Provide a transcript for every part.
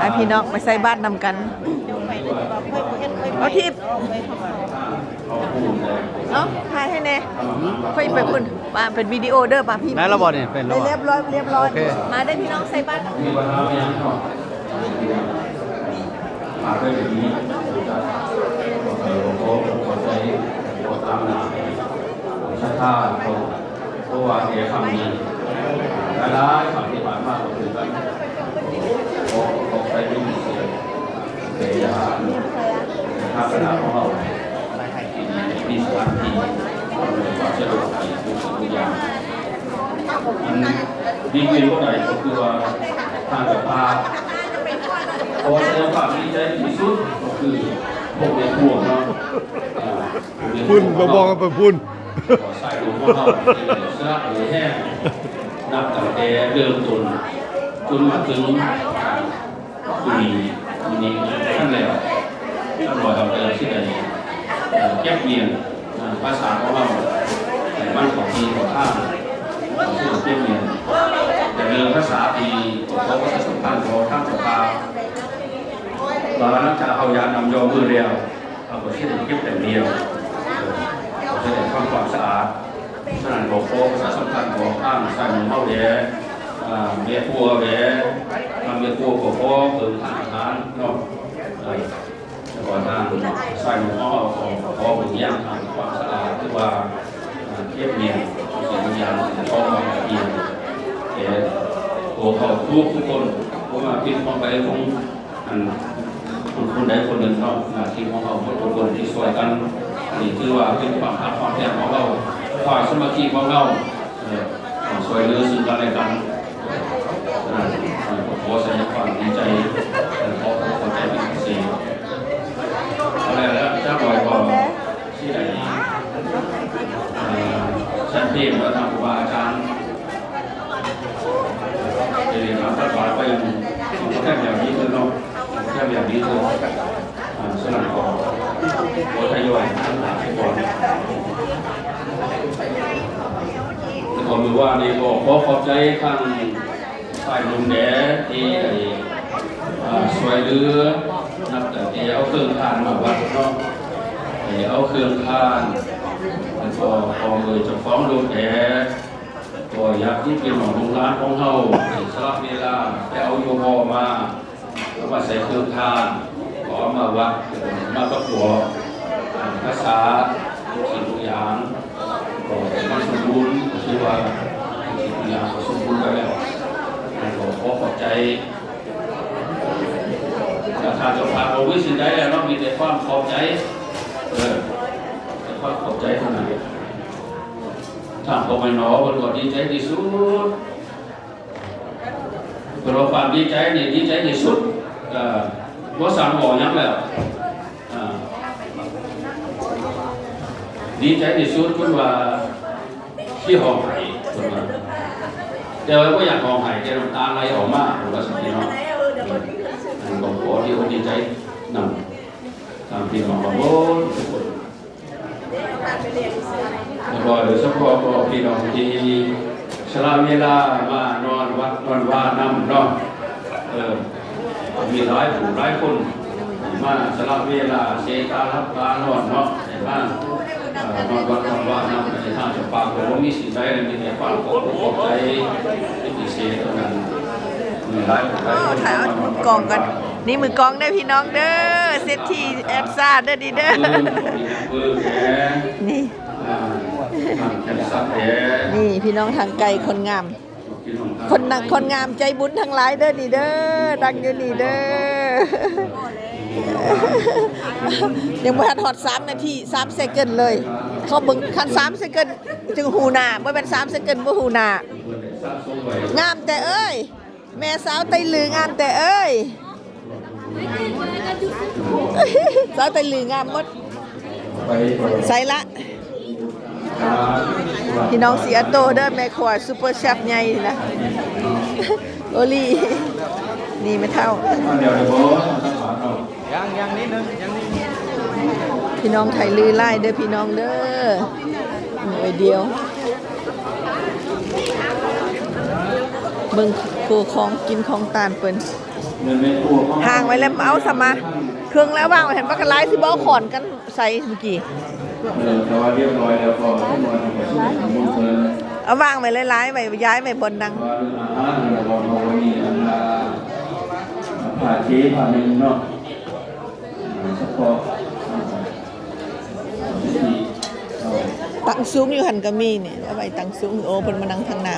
ไอพี่น้องไปใส่บ้านนำกัน เอาทิพย์เอ้าถ่ายให้แน่ค่อยไปพุ่นมาเป็นวิดีโอเด้อป่ะพี่ได้แล้วบ่เนี่ยเป็นแล้วบ่ เรียบร้อยเรียบร้อย โอเค มาได้พี่น้องใส่บ้านมีปัญหาไม่ยังก็มาด้วยแบบนี้จะโอ้โหคนใจโอ้ตามหนาชาติเขาเพราะว่าเอคำนี้หลายๆคำที่ผ่านมาก็คือกันโอ้ตกใจไม่มีเสียงเสียหาย ถ้าขนาดของเรามีสถานที่ความสะดวกที่ทุกสิ่งทุกอย่างมันดีขึ้นเท่าไหร่ก็คือว่าทางกับพาพอแสดงความดีใจที่สุดก็คือพวกในพวกเนาะพุ่นบ่บอกกันไปพุ่นขอใส่หลวงพ่อเขาเสื้อหรือแห้งนับตั้งแต่เริ่มต้นจนมาถึงคุยทีนี้ท่านแล้ว ท่าบอกเราเดินที่ใดเอ่อแยบเยียนภาษาของเราแต่มันของดีของข้ามชื่อเทียบเยียนแต่เรื่องภาษาปีของเขาภาษาสัมพันธ์ของท่านสภาตอนนั้นจะเอายานำยอมือเรียวเอาไปที่เก็บแต่เดียวเอาไปแต่ความความสะอาดฉะนั้นบอกโค้ภาษาสัมพันธ์ของท่านใส่หมูเมาแย่อ่าเมียพัวแย่ทำเมียพัวของพ่อเปิดทานอาหารเนาะ เออแล้วก็ทางใส่หมูเมาของพ่อเป็นย่างทำความสะอาดหรือว่าอ่าเก็บเมียสิ่งอย่างพ่อมาเอียนแก่ตัวเขาทุกทุกคนเพราะว่าที่มองไปคงอันคนคนใดคนหนึ่งเนาที่ของเขาทุกคนที่ช่วยกันนี่คือว่าเป็นความภาคความแท้ของเราฝ่ายสมาธิของเราช่วยเหลือซึ่งกันและกันขอแสดงความดีใจและขอขอใจเป็นพิเศษอะไรแล้วถ้าบ่อยก็ที่ไหนอ่าชั้นเที่พแล้วทางครูบาอาจารย์เดี๋ยวเราตัดฝาไปยังแค่แบบนี้คือเนาะแค่แบบนี้คืออ่าสลัดก่อนโอ้ทยอยทั้งหลายก่อนแต่ผมรู้ว่านี่ก็ขอขอบใจทางฝ่ายลุงแดที่ได้อ่าช่วยเหลือนับแต่ที่เอาเครื่องทานมาวัดเนาะเอาเครื่องทาน ก็พอเลยจะฟ้องลงแดก็อยากที่เป็นของโรงร้านของเฮาสลับเวลาไปเอาโยบอมาแล้วมาใส่เครื่องทานก็เอมาวัดมาประกอบอ่านภาษาสิ่งทุกอย่างก็มันสมบูรณ์คือว่าสิ่งทุกอย่างก็สมบูรณ์ไปแล้วก็ขอขอบใจถ้าทางเจะพาเราวิสิตได้แล้วมีแต่ความขอบใจเออแต่ความขอบใจเท่านั้น ทางกมนบรวจดีใจที่สุดเพราะความดีใจนี่ดีใจที่สุดว่าสั่งบอกยังแล้วดีใจที่สุดคุณว่าที่หองไห้คุณว่าแต่ว่าก็อยากหองไห้แต่น้ำตาไหลออกมาผมว่าสักทีเนาะอันก็ขอที่คนดีใจนำตามที่น้องบอกโอ้ทุกคน แล้วก็โดยเฉพาะก็พี่น้องที่สละเวลามานอนวัดนอนว่าน้ำนาะเออมีหลายผู้หลายคนมาสละเวลาเสตารับตานอนเนาะในบ้านอนอนวัดนอนว่าน้ำในทางจะปากผมมีสิ่งใดมีแต่ความขอบคุณขอบใจเป็นพิเศษเท่านั้นมีหลายผู้หลายคนถ่ายเอามือกองกันนี่มือกองได้พี่น้องเด้อ เซตที่แอปซ่าเด้อดีเด้อนี่นี่พี่น้องทางไกลคนงาม คนนักคนงามใจบุญทั้งหลายเด้อนี่เด้อดังอยู่นี่เด้อยังบ่ทันฮอด3นาที3เซคันเลย เขาเบิ่งคัน3เซคันจึงหูหน้าบ่แม่น3เซคันด์บ่หูหน้างามแต่เอ้ย แม่สาวไตลืองามแต่เอ้ย สาวไตลืองามหมดไปใส่ละ พี่น้องเสียโตเด้อแม่ขวดซูเปอร์เชฟใหญ่นี่นะโอลี่นี่ไม่เท่าเดี๋ยวเดี๋ยวบอสต้องสอนเรายังยังนิดนึงยังนิดนึงพี่น้องไทยลือไล่เด้อพี่น้องเด้อหน่วยเดียวเบิ่งครูของกินของตาลเปิ้น เงินไม่ทั่วเข้ห่างไว้แล้วเอาสมาเครื่องแล้วว่างไว้เห็นปะกันไลฟ์สิบ่เอาขอนกันใส่เมื่อกี้เออแต่ว่าเรียบร้อยแล้วก็ให้มาทำกับที่ทำบุญเพิ่นเอาว่างไว้เลยไลฟ์ไว้ย้ายไว้บนดังว่าเรื่องอาหารเราบอกเราวันนี้อันละผ่าเจ๊ผ่าหนึ่งเนาะเฉพาะที่เราตังสูงอยู่หันก็มีนี่เอาไว้ตังสูงโอ้เพิ่นมานั่งทางหน้า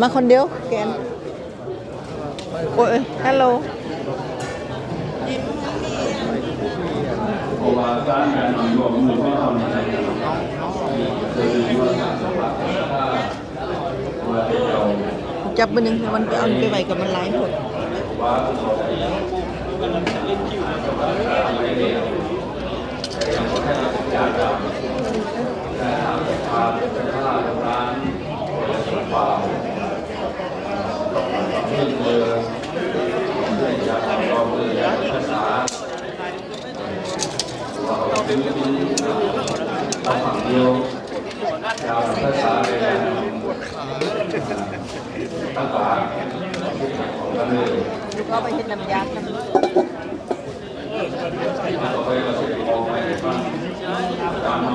มดมาคนเดียวแกนโอ้ยฮัลโหลเพราะว่าการงานหน่อยรวมมือก็ทำในคือว่าการสัมผัสถ้าว่าเราจับมือหนึงมันไปเอาไปไว้กับมันหลายหมดว่าเราได้ไม่ได้ยังไม่ได้อยากจะแต่ทางภาพเป็นภาพ ร้นศิลปเรืองเร์อยากลองเลยอยากภาษาเราเป็นฝั่งเดียวยาวภาษาเลยตั้งปาของกันเลยก็ไปเฮ็ดน้ำยากันต่อไปเราจะมองไปในฝั่งตามเรา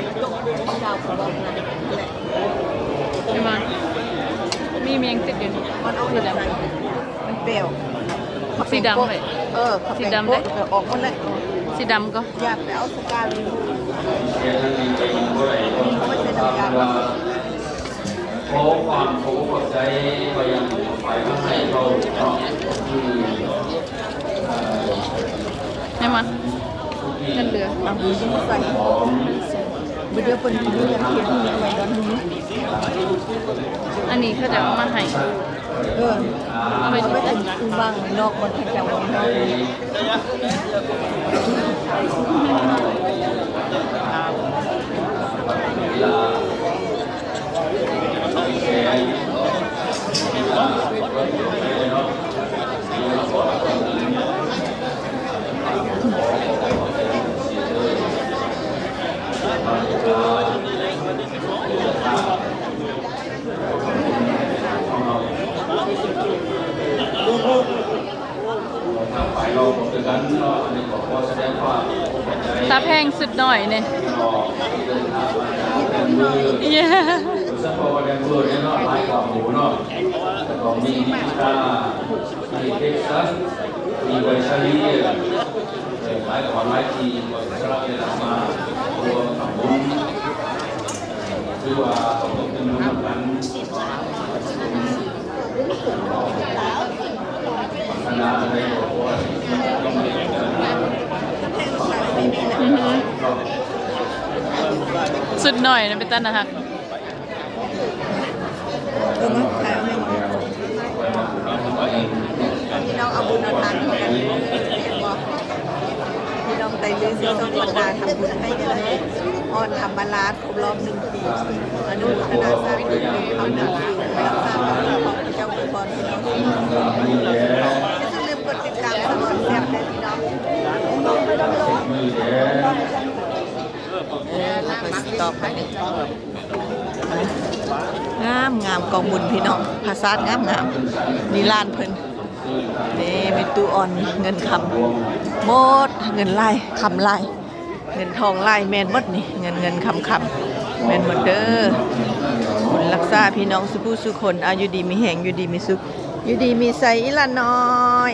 ดย Dạ, ใช่ไหมมีเมียงติดอยู่นี่มันเอาสีดำมันเปรี้ยวสีดำเลยเออสีดำเลยออออกหมดเลยสีดำก็อยากไปเอาสกาลีไม่ใช่น้ำยาขอความขอขอบใจไปยังฝ่ายข้างในเขาเนาะที่ใช่ไหมเงินเหลือเอาดีที่ใส่ของ ไปเดียวคนที่ยังเขียนที่ยังไว้ดอนนี้อันนี้เขาจะเอามาให้เออเอาไปเอาไปแต่งคือบางนอกบนขจังนอกทา เราคือกันเนาะอันนี้ขอแสดงความขอบใจตาแพงสุดหน่อยเนี่ยเนาะเดินทางมาจากแดนมือเย้สักพอแดนมือเนี่ยเนาะหลายกว่าหมูเนาะแต่ก็มีมิสตามีเท็กซัสมีไวชาลีหลายกว่าหลายทีสำหรับเวลามารวมทำบุญคือว่าต้องเป็นมือกันพัฒนาใน สุดหน่อยนะเป็นต้นนะฮะเออมาถ่ายเอาให้หมดพี่น้องเอาบุญเอาทานกันบอกพี่น้องไตรลือซื้อต้องกินาทำบุญให้กันเลยอ่อนธรรมราชครบรอบหนึ่งปีอนุโมทนาสาธุเอาหนังสือรักษาพระพระเจ้าอวยพรพี่น้องอย่า ต็อกให้งามงามกองบุญพี่น้องภาษางามงามนี่ลานเพิ่นมีตู้อ่อนเงินคำหมดเงินไล่คำไล่เงินทองไล่แมนหมดนี่เงินเงินคำคำแมนหมดเด้อบุญรักษาพี่น้องสุผู้สุคนอายุดีมีแหงอยู่ดีมีสุขอยู่ดีมีใสอีละน้อย